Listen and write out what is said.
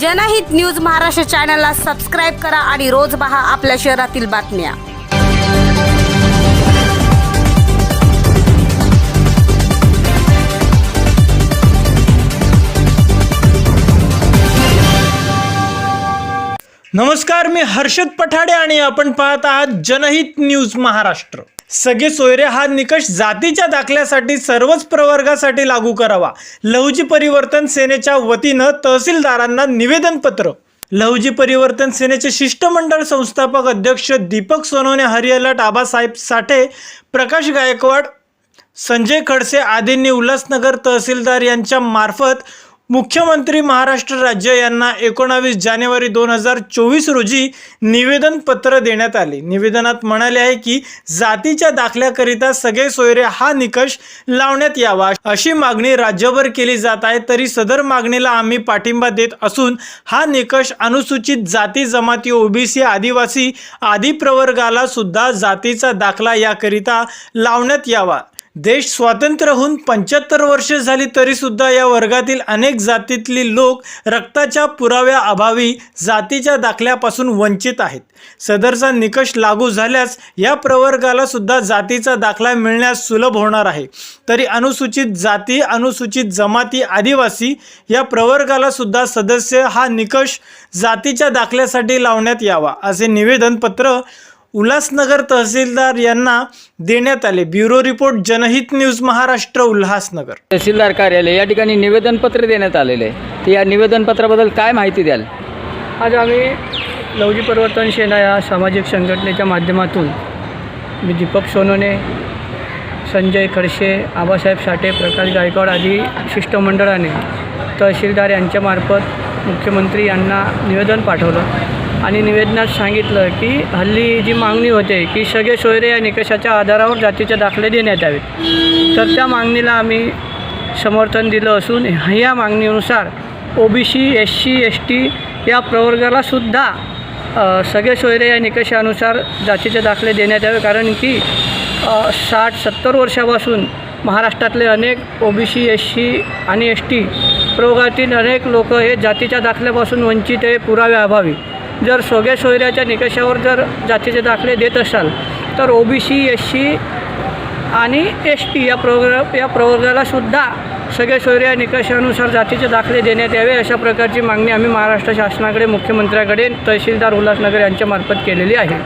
जनहित न्यूज महाराष्ट्र चॅनलला सबस्क्राईब करा आणि रोज पहा आपल्या शहरातील बातम्या. नमस्कार मी हर्षद पठाडे आणि आपण पाहत आहात जनहित न्यूज महाराष्ट्र. सगळे सोयरे हा निकष जातीच्या दाखल्यासाठी सर्वच प्रवर्गासाठी लागू करावा. लहुजी परिवर्तन सेनेच्या वतीनं तहसीलदारांना निवेदनपत्र. लहुजी परिवर्तन सेनेचे शिष्टमंडळ संस्थापक अध्यक्ष दीपक सोनवणे हरियालट आबासाहेब साठे प्रकाश गायकवाड संजय खडसे आदींनी उल्हासनगर तहसीलदार यांच्या मार्फत मुख्यमंत्री महाराष्ट्र राज्य यांना एकोणावीस जानेवारी दोन हजार चोवीस रोजी निवेदन पत्र देण्यात आले. निवेदनात म्हणाले आहे की जातीच्या दाखल्याकरिता सगळे सोयरे हा निकष लावण्यात यावा. अशी मागणी राज्यभर केली जात आहे तरी सदर मागणीला आम्ही पाठिंबा देत असून हा निकष अनुसूचित जाती जमाती ओबीसी आदिवासी आदी प्रवर्गाला सुद्धा जातीचा दाखला याकरिता लावण्यात यावा. देश स्वातंत्र्य होऊन पंच्याहत्तर वर्ष झाली तरीसुद्धा या वर्गातील अनेक जातीतली लोक रक्ताच्या पुराव्या अभावी जातीच्या दाखल्यापासून वंचित आहेत. सदरचा निकष लागू झाल्यास या प्रवर्गाला सुद्धा जातीचा दाखला मिळण्यास सुलभ होणार आहे. तरी अनुसूचित जाती अनुसूचित जमाती आदिवासी या प्रवर्गाला सुद्धा सदस्य हा निकष जातीच्या दाखल्यासाठी लावण्यात यावा असे निवेदन पत्र उल्हासनगर तहसीलदार यांना देण्यात आले. Bureau report Janhit news Maharashtra Ulhasnagar. तहसीलदार कार्यालय या ठिकाणी निवेदनपत्र देण्यात आलेले आहे. तर या निवेदनपत्राबद्दल काय माहिती द्याल? आज आम्ही लवजी परिवर्तन सेना या सामाजिक संघटनेच्या माध्यमातून मी दीपक सोनवणे संजय खडसे आबासाहेब साठे प्रकाश गायकवाड आदी शिष्टमंडळाने तहसीलदार यांच्यामार्फत मुख्यमंत्री यांना निवेदन पाठवलं. आणि निवेदनात सांगितलं की हल्ली जी मागणी होते की सगळे सोयरे या निकषाच्या आधारावर जातीचे दाखले देण्यात यावेत. तर त्या मागणीला आम्ही समर्थन दिलं असून ह्या मागणीनुसार O B C S C S T या प्रवर्गाला सुद्धा सगळे सोयरे या निकषानुसार जातीचे दाखले देण्यात यावे. कारण की साठ सत्तर वर्षापासून महाराष्ट्रातले अनेक O B C S C आणि एस टी प्रवर्गातील अनेक लोक हे जातीच्या दाखल्यापासून वंचित आहे पुराव्याअभावी. जर सोग्या सोयऱ्याच्या निकषावर जर जातीचे दाखले देत असाल तर O B C S C आणि एस टी या प्रवर्ग या प्रवर्गाला सुद्धा सोयऱ्या या निकषानुसार जातीचे दाखले देण्यात यावे अशा प्रकारची मागणी आम्ही महाराष्ट्र शासनाकडे मुख्यमंत्र्याकडे तहसीलदार उल्हासनगर यांच्यामार्फत केलेली आहे.